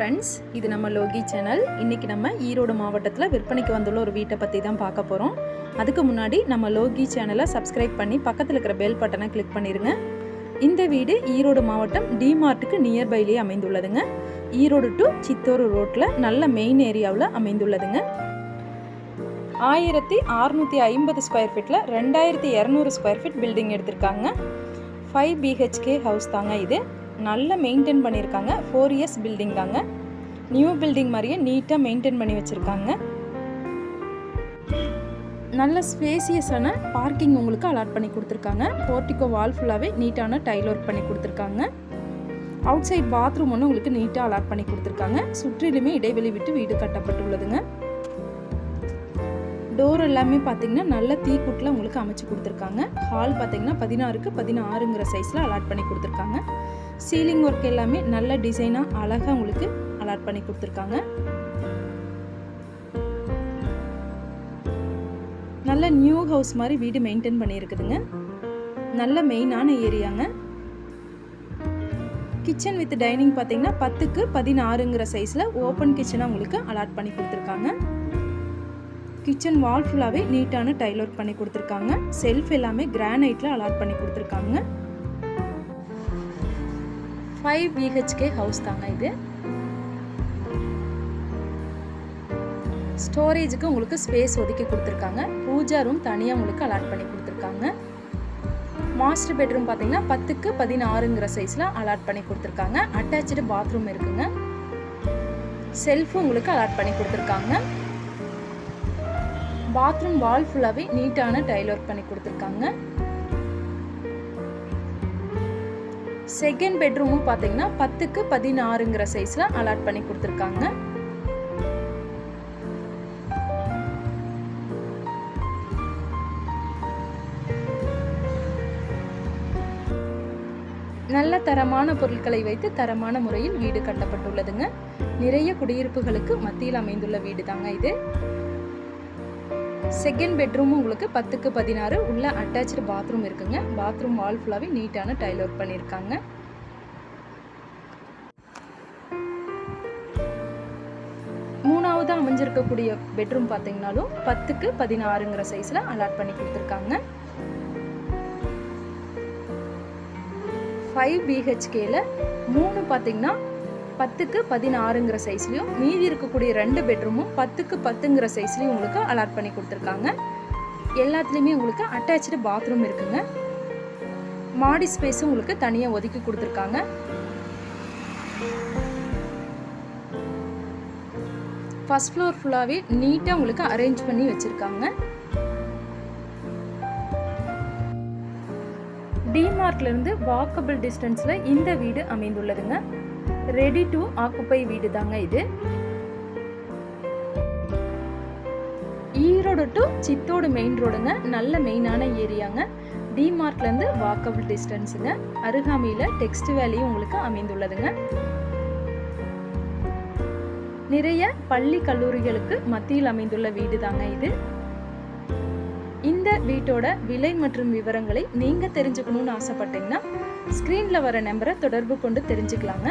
Friends இது நம்ம Loki channel. இன்றைக்கி நம்ம ஈரோடு மாவட்டத்தில் விற்பனைக்கு வந்துள்ள ஒரு வீட்டை பற்றி தான் பார்க்க போகிறோம் அதுக்கு முன்னாடி நம்ம லோகி சேனலை சப்ஸ்கிரைப் பண்ணி பக்கத்தில் இருக்கிற பெல் பட்டனை கிளிக் பண்ணிடுங்க இந்த வீடு ஈரோடு மாவட்டம் டிமார்ட்டுக்கு நியர்பைலேயே அமைந்துள்ளதுங்க. ஈரோடு டு சித்தோர் ரோட்டில் நல்ல மெயின் ஏரியாவில் அமைந்துள்ளதுங்க. ஆயிரத்தி அறநூற்றி ஐம்பது ஸ்கொயர் ஃபீட்டில் ரெண்டாயிரத்தி இரநூறு ஸ்கொயர் ஃபீட் பில்டிங் எடுத்திருக்காங்க. ஃபைவ் பிஹெச்கே ஹவுஸ் தாங்க இது. நல்ல மெயின்டைன் பண்ணியிருக்காங்க. ஃபோர் இயர்ஸ் பில்டிங் தாங்க. நியூ பில்டிங் மாதிரியே நீட்டாக மெயின்டைன் பண்ணி வச்சுருக்காங்க. நல்ல ஸ்பேசியஸான பார்க்கிங் உங்களுக்கு அலாட் பண்ணி கொடுத்துருக்காங்க. போர்ட்டிகோ வால் ஃபுல்லாகவே நீட்டான டைல் ஒர்க் பண்ணி கொடுத்துருக்காங்க. அவுட் சைட் பாத்ரூம் ஒன்று உங்களுக்கு நீட்டாக அலாட் பண்ணி கொடுத்துருக்காங்க. சுற்றிலுமே இடைவெளி விட்டு வீடு கட்டப்பட்டுள்ளதுங்க. டோர் எல்லாமே பார்த்தீங்கன்னா நல்ல தீக்குட்டில் உங்களுக்கு அமைச்சு கொடுத்துருக்காங்க. ஹால் பார்த்தீங்கன்னா பதினாறுக்கு பதினாறுங்கிற சைஸில் அலாட் பண்ணி கொடுத்துருக்காங்க. சீலிங் ஒர்க் எல்லாமே நல்ல டிசைனாக அழகாக உங்களுக்கு அலாட் பண்ணி கொடுத்துருக்காங்க. நல்ல நியூ ஹவுஸ் மாதிரி வீடு மெயின்டைன் பண்ணியிருக்குதுங்க. நல்ல மெயினான ஏரியாங்க. கிச்சன் வித் டைனிங் பார்த்தீங்கன்னா பத்துக்கு பதினாறுங்கிற சைஸில் ஓப்பன் கிச்சனாக உங்களுக்கு அலாட் பண்ணி கொடுத்துருக்காங்க. கிச்சன் வால் ஃபுல்லாகவே நீட்டான டைல் ஒர்க் பண்ணி கொடுத்துருக்காங்க. செல்ஃப் எல்லாமே கிரானைட்டில் அலாட் பண்ணி கொடுத்துருக்காங்க. ஃபைவ் பிஹெச்கே ஹவுஸ் தாங்க இது. ஸ்டோரேஜுக்கு உங்களுக்கு ஸ்பேஸ் ஒதுக்கி கொடுத்துருக்காங்க. பூஜா ரூம் தனியாக உங்களுக்கு அலாட் பண்ணி கொடுத்துருக்காங்க. மாஸ்டர் பெட்ரூம் பார்த்தீங்கன்னா பத்துக்கு பதினாறுங்கிற சைஸில் அலாட் பண்ணி கொடுத்துருக்காங்க. அட்டாச்சு பாத்ரூம் இருக்குங்க. செல்ஃபும் உங்களுக்கு அலாட் பண்ணி கொடுத்துருக்காங்க. பாத்ரூம் வால் ஃபுல்லாகவே நீட்டான டைல் ஒர்க் பண்ணி கொடுத்துருக்காங்க. செகண்ட் பெட்ரூமும் பார்த்தீங்கன்னா பத்துக்கு பதினாறுங்கிற சைஸில் அலாட் பண்ணி கொடுத்துருக்காங்க. நல்ல தரமான பொருட்களை வைத்து தரமான முறையில் வீடு கட்டப்பட்டுள்ளதுங்க. நிறைய குடியிருப்புகளுக்கு மத்தியில் அமைந்துள்ள வீடு தாங்க இது. செகண்ட் பெட்ரூமும் உங்களுக்கு பத்துக்கு பதினாறு. உள்ள அட்டாச்சு பாத்ரூம் இருக்குங்க. பாத்ரூம் வால் ஃபுல்லாகவே நீட்டான டைல் ஒர்க் பண்ணியிருக்காங்க. மூணாவது அமைஞ்சிருக்கக்கூடிய பெட்ரூம் பார்த்தீங்கனாலும் பத்துக்கு பதினாறுங்கிற சைஸில் அலாட் பண்ணி கொடுத்துருக்காங்க. ஃபைவ் பிஹெச்கேல மூணு பார்த்தீங்கன்னா பத்துக்கு பதினாறுங்கிற சைஸ்லையும் மீதி இருக்கக்கூடிய ரெண்டு பெட்ரூமும் பத்துக்கு பத்துங்கிற சைஸ்லையும் உங்களுக்கு அலாட் பண்ணி கொடுத்துருக்காங்க. எல்லாத்துலேயுமே உங்களுக்கு அட்டாச்சு பாத்ரூம் இருக்குங்க. மாடி ஸ்பேஸும் உங்களுக்கு தனியாக ஒதுக்கி கொடுத்துருக்காங்க. ஃபர்ஸ்ட் ஃப்ளோர் ஃபுல்லாகவே நீட்டாக உங்களுக்கு அரேஞ்ச் பண்ணி வச்சுருக்காங்க. டிமார்ட்லேருந்து வாக்கபிள் டிஸ்டன்ஸில் இந்த வீடு அமைந்துள்ளதுங்க. ரெடி டு ஆக்குப்பை வீடு தாங்க இது. ஈரோடு டு சித்தோடு மெயின் ரோடுங்க நல்ல மெயினான ஏரியாங்க. டிமார்ட்லேருந்து வாக்கபிள் டிஸ்டன்ஸுங்க அருகாமையில் டெக்ஸ்ட் வேலையும் உங்களுக்கு அமைந்துள்ளதுங்க. நிறைய பள்ளி கல்லூரிகளுக்கு மத்தியில் அமைந்துள்ள வீடு தாங்க இது. இந்த வீட்டோட விலை மற்றும் விவரங்களை நீங்கள் தெரிஞ்சுக்கணும்னு ஆசைப்பட்டீங்கன்னா ஸ்க்ரீனில் வர நம்பரை தொடர்பு கொண்டு தெரிஞ்சுக்கலாங்க.